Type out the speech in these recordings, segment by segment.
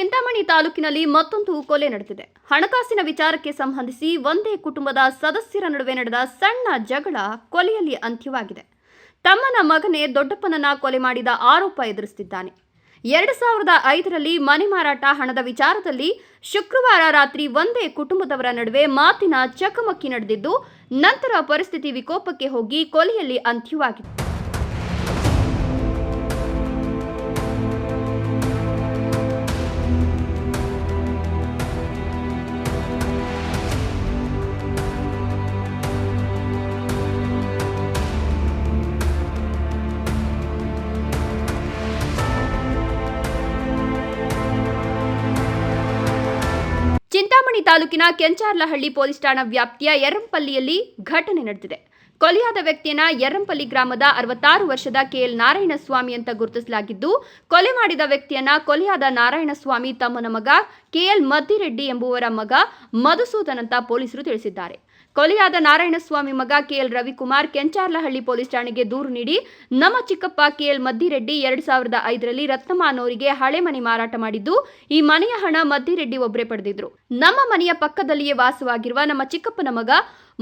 ಚಿಂತಾಮಣಿ ತಾಲೂಕಿನಲ್ಲಿ ಮತ್ತೊಂದು ಕೊಲೆ ನಡೆದಿದೆ. ಹಣಕಾಸಿನ ವಿಚಾರಕ್ಕೆ ಸಂಬಂಧಿಸಿ ಒಂದೇ ಕುಟುಂಬದ ಸದಸ್ಯರ ನಡುವೆ ನಡೆದ ಸಣ್ಣ ಜಗಳ ಕೊಲೆಯಲ್ಲಿ ಅಂತ್ಯವಾಗಿದೆ. ತಮ್ಮನ ಮಗನೇ ದೊಡ್ಡಪ್ಪನನ್ನ ಕೊಲೆ ಮಾಡಿದ ಆರೋಪ ಎದುರಿಸುತ್ತಿದ್ದಾನೆ ಎರಡು ಸಾವಿರದ ಐದರಲ್ಲಿ ಮನೆ ಮಾರಾಟ ಹಣದ ವಿಚಾರದಲ್ಲಿ ಶುಕ್ರವಾರ ರಾತ್ರಿ ಒಂದೇ ಕುಟುಂಬದವರ ನಡುವೆ ಮಾತಿನ ಚಕಮಕಿ ನಡೆದಿದ್ದು, ನಂತರ ಪರಿಸ್ಥಿತಿ ವಿಕೋಪಕ್ಕೆ ಹೋಗಿ ಕೊಲೆಯಲ್ಲಿ ಅಂತ್ಯವಾಗಿದೆ. ಚಿಂತಾಮಣಿ ತಾಲೂಕಿನ ಕೆಂಚಾರ್ಲಹಳ್ಳಿ ಪೊಲೀಸ್ ಠಾಣಾ ವ್ಯಾಪ್ತಿಯ ಯರ್ರಂಪಲ್ಲಿಯಲ್ಲಿ ಘಟನೆ ನಡೆದಿದೆ. ಕೊಲೆಯಾದ ವ್ಯಕ್ತಿಯನ್ನ ಯರ್ರಂಪಲ್ಲಿ ಗ್ರಾಮದ ಅರವತ್ತಾರು ವರ್ಷದ ಕೆಎಲ್ ನಾರಾಯಣಸ್ವಾಮಿ ಅಂತ ಗುರುತಿಸಲಾಗಿದ್ದು, ಕೊಲೆ ಮಾಡಿದ ವ್ಯಕ್ತಿಯನ್ನ ಕೊಲೆಯಾದ ನಾರಾಯಣಸ್ವಾಮಿ ತಮ್ಮನ ಮಗ ಕೆಎಲ್ ಮದ್ದಿರೆಡ್ಡಿ ಎಂಬುವರ ಮಗ ಮಧುಸೂದನ್ ಅಂತ ಪೊಲೀಸರು ತಿಳಿಸಿದ್ದಾರೆ. ಕೊಲೆಯಾದ ನಾರಾಯಣಸ್ವಾಮಿ ಮಗ ಕೆಎಲ್ ರವಿಕುಮಾರ್ ಕೆಂಚಾರ್ಲಹಳ್ಳಿ ಪೊಲೀಸ್ ಠಾಣೆಗೆ ದೂರು ನೀಡಿ, ನಮ್ಮ ಚಿಕ್ಕಪ್ಪ ಕೆಎಲ್ ಮದ್ದಿರೆಡ್ಡಿ ಎರಡ್ ಸಾವಿರದ ಐದರಲ್ಲಿ ರತ್ನಮ್ಮ ಅನ್ನೋರಿಗೆ ಹಳೆ ಮನೆ ಮಾರಾಟ ಮಾಡಿದ್ದು, ಈ ಮನೆಯ ಹಣ ಮದ್ದಿರೆಡ್ಡಿ ಒಬ್ಬರೇ ಪಡೆದಿದ್ರು. ನಮ್ಮ ಮನೆಯ ಪಕ್ಕದಲ್ಲಿಯೇ ವಾಸವಾಗಿರುವ ನಮ್ಮ ಚಿಕ್ಕಪ್ಪನ ಮಗ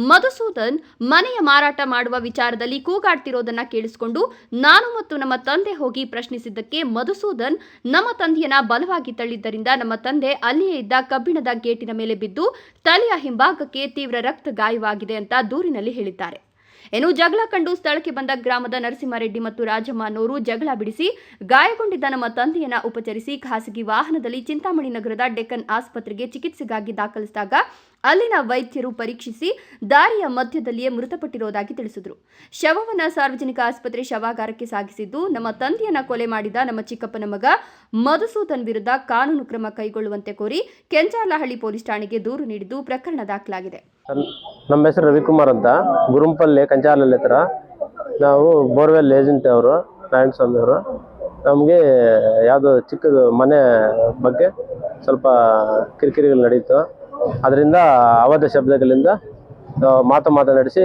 ಮಧುಸೂದನ್ ಮನೆಯ ಮಾರಾಟ ಮಾಡುವ ವಿಚಾರದಲ್ಲಿ ಕೂಗಾಡ್ತಿರೋದನ್ನ ಕೇಳಿಸಿಕೊಂಡು ನಾನು ಮತ್ತು ನಮ್ಮ ತಂದೆ ಹೋಗಿ ಪ್ರಶ್ನಿಸಿದ್ದಕ್ಕೆ ಮಧುಸೂದನ್ ನಮ್ಮ ತಂದೆಯನ್ನ ಬಲವಾಗಿ ತಳ್ಳಿದ್ದರಿಂದ ನಮ್ಮ ತಂದೆ ಅಲ್ಲಿಯೇ ಇದ್ದ ಕಬ್ಬಿಣದ ಗೇಟಿನ ಮೇಲೆ ಬಿದ್ದು ತಲೆಯ ಹಿಂಭಾಗಕ್ಕೆ ತೀವ್ರ ರಕ್ತ ಗಾಯವಾಗಿದೆ ಅಂತ ದೂರಿನಲ್ಲಿ ಹೇಳಿದ್ದಾರೆ. ಇನ್ನು ಜಗಳ ಕಂಡು ಸ್ಥಳಕ್ಕೆ ಬಂದ ಗ್ರಾಮದ ನರಸಿಂಹರೆಡ್ಡಿ ಮತ್ತು ರಾಜಮ್ಮ ಅನ್ನೋರು ಜಗಳ ಬಿಡಿಸಿ ಗಾಯಗೊಂಡಿದ್ದ ನಮ್ಮ ತಂದೆಯನ್ನ ಉಪಚರಿಸಿ ಖಾಸಗಿ ವಾಹನದಲ್ಲಿ ಚಿಂತಾಮಣಿ ನಗರದ ಡೆಕ್ಕನ್ ಆಸ್ಪತ್ರೆಗೆ ಚಿಕಿತ್ಸೆಗಾಗಿ ದಾಖಲಿಸಿದಾಗ ಅಲ್ಲಿನ ವೈದ್ಯರು ಪರೀಕ್ಷಿಸಿ ದಾರಿಯ ಮಧ್ಯದಲ್ಲಿಯೇ ಮೃತಪಟ್ಟಿರುವುದಾಗಿ ತಿಳಿಸಿದ್ರು. ಶವವನ್ನ ಸಾರ್ವಜನಿಕ ಆಸ್ಪತ್ರೆ ಶವಾಗಾರಕ್ಕೆ ಸಾಗಿಸಿದ್ದು ನಮ್ಮ ತಂದೆಯನ್ನ ಕೊಲೆ ಮಾಡಿದ ನಮ್ಮ ಚಿಕ್ಕಪ್ಪನ ಮಗ ಮಧುಸೂದನ್ ವಿರುದ್ಧ ಕಾನೂನು ಕ್ರಮ ಕೈಗೊಳ್ಳುವಂತೆ ಕೋರಿ ಕೆಂಚಾರ್ಲಹಳ್ಳಿ ಪೊಲೀಸ್ ಠಾಣೆಗೆ ದೂರು ನೀಡಿದ್ದು ಪ್ರಕರಣ ದಾಖಲಾಗಿದೆ. ನಮ್ಮ ಹೆಸರು ರವಿಕುಮಾರ್ ಅಂತ. ಗುರುಂಪಲ್ಲಿ ಕಂಚಾಲಲ್ಲಿ ಹತ್ರ. ನಾವು ಬೋರ್ವೆಲ್ ಏಜೆಂಟ್ ಅವರು ನಾರಾಯಣ ಸ್ವಾಮಿ ಅವರು. ನಮಗೆ ಯಾವುದು ಚಿಕ್ಕದು ಮನೆ ಬಗ್ಗೆ ಸ್ವಲ್ಪ ಕಿರಿಕಿರಿಗಳು ನಡೀತು. ಅದರಿಂದ ಅವಧ ಶಬ್ದಗಳಿಂದ ಮಾತು ಮಾತು ಮಾತನಾಡಿಸಿ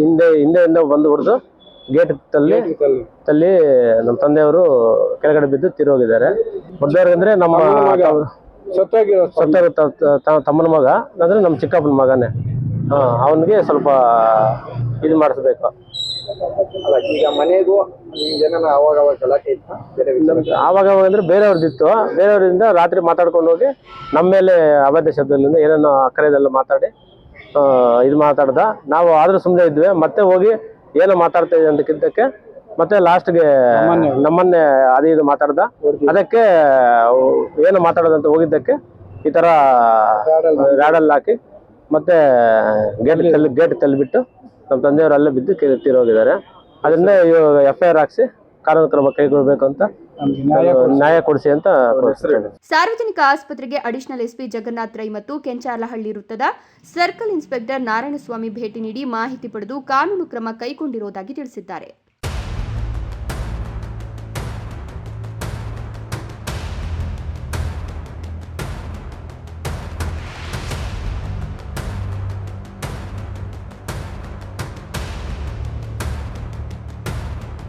ಹಿಂದೆ ಹಿಂದೆಯಿಂದ ಬಂದು ಹೊಡೆದು ಗೇಟ್ ತಲ್ಲಿ ತಲ್ಲಿ ನಮ್ಮ ತಂದೆಯವರು ಕೆಳಗಡೆ ಬಿದ್ದು ತಿರುಗೋಗಿದ್ದಾರೆ ಹೊಡೆದವ್ರಿಗೆ ಅಂದರೆ ನಮ್ಮ ಸತ್ತಾಗಿರೋ ಸತ್ತ ತಮ್ಮನ ಮಗ ಅಂದ್ರೆ ನಮ್ಮ ಚಿಕ್ಕಪ್ಪನ ಮಗನೇ. ಹಾ ಅವನಿಗೆ ಸ್ವಲ್ಪ ಇದು ಮಾಡಿಸ್ಬೇಕು. ಅಲ್ಲ ಈಗ ಮನೆಗೂ ಏನಾರ ಅವಾಗ ಅವಾಗ ಗಲಾಟೆ ಇತ್ತ? ಬೇರೆ ವಿಚಾರ ಆವಾಗ ಅಂದ್ರೆ ಬೇರೆಯವ್ರದ್ದಿತ್ತು. ಬೇರೆಯವರಿಂದ ರಾತ್ರಿ ಮಾತಾಡ್ಕೊಂಡು ಹೋಗಿ ನಮ್ಮ ಮೇಲೆ ಅವಧ್ಯ ಶಬ್ದದಿಂದ ಏನೇನೋ ಅಕ್ಕರೆದೆಲ್ಲ ಮಾತಾಡಿ ಇದು ಮಾತಾಡ್ದ. ನಾವು ಆದ್ರೂ ಸುಮ್ಮನೆ ಇದ್ವಿ. ಮತ್ತೆ ಹೋಗಿ ಏನೋ ಮಾತಾಡ್ತಾ ಇದೆ ಅಂತಕ್ಕಿದ್ದಕ್ಕೆ ಮತ್ತೆ ಲಾಸ್ಟ್ಗೆ ನಮ್ಮನ್ನೇ. ಅದೇ ಇದು ಮಾತಾಡ್ದ. ಅದಕ್ಕೆ ಏನು ಮಾತಾಡೋದಂತ ಹೋಗಿದ್ದಕ್ಕೆ ಈ ತರ ರ್ಯಾಡಲ್ಲಿ ಹಾಕಿ. ಮತ್ತೆ ಗೇಟ್ ತಲ್ಲಿ ಗೇಟ್ ತಳ್ಳಿಬಿಟ್ಟು ನಮ್ಮ ತಂದೆಯವರು ಅಲ್ಲೇ ಬಿದ್ದು ಕೆ- ತೀರೋಗಿದ್ದಾರೆ. ಅದನ್ನ ಇವಾಗ ಎಫ್ ಐ ಆರ್ ಹಾಕ್ಸಿ ಕಾನೂನು ಕ್ರಮ ಕೈಗೊಳ್ಬೇಕು ಅಂತ ನ್ಯಾಯ ಕೊಡಿಸಿ. ಅಂತ ಸಾರ್ವಜನಿಕ ಆಸ್ಪತ್ರೆಗೆ ಅಡಿಷನಲ್ ಎಸ್ಪಿ ಜಗನ್ನಾಥ್ ರೈ ಮತ್ತು ಕೆಂಚಾಲಹಳ್ಳಿ ವೃತ್ತದ ಸರ್ಕಲ್ ಇನ್ಸ್ಪೆಕ್ಟರ್ ನಾರಾಯಣಸ್ವಾಮಿ ಭೇಟಿ ನೀಡಿ ಮಾಹಿತಿ ಪಡೆದು ಕಾನೂನು ಕ್ರಮ ಕೈಗೊಂಡಿರುವುದಾಗಿ ತಿಳಿಸಿದ್ದಾರೆ.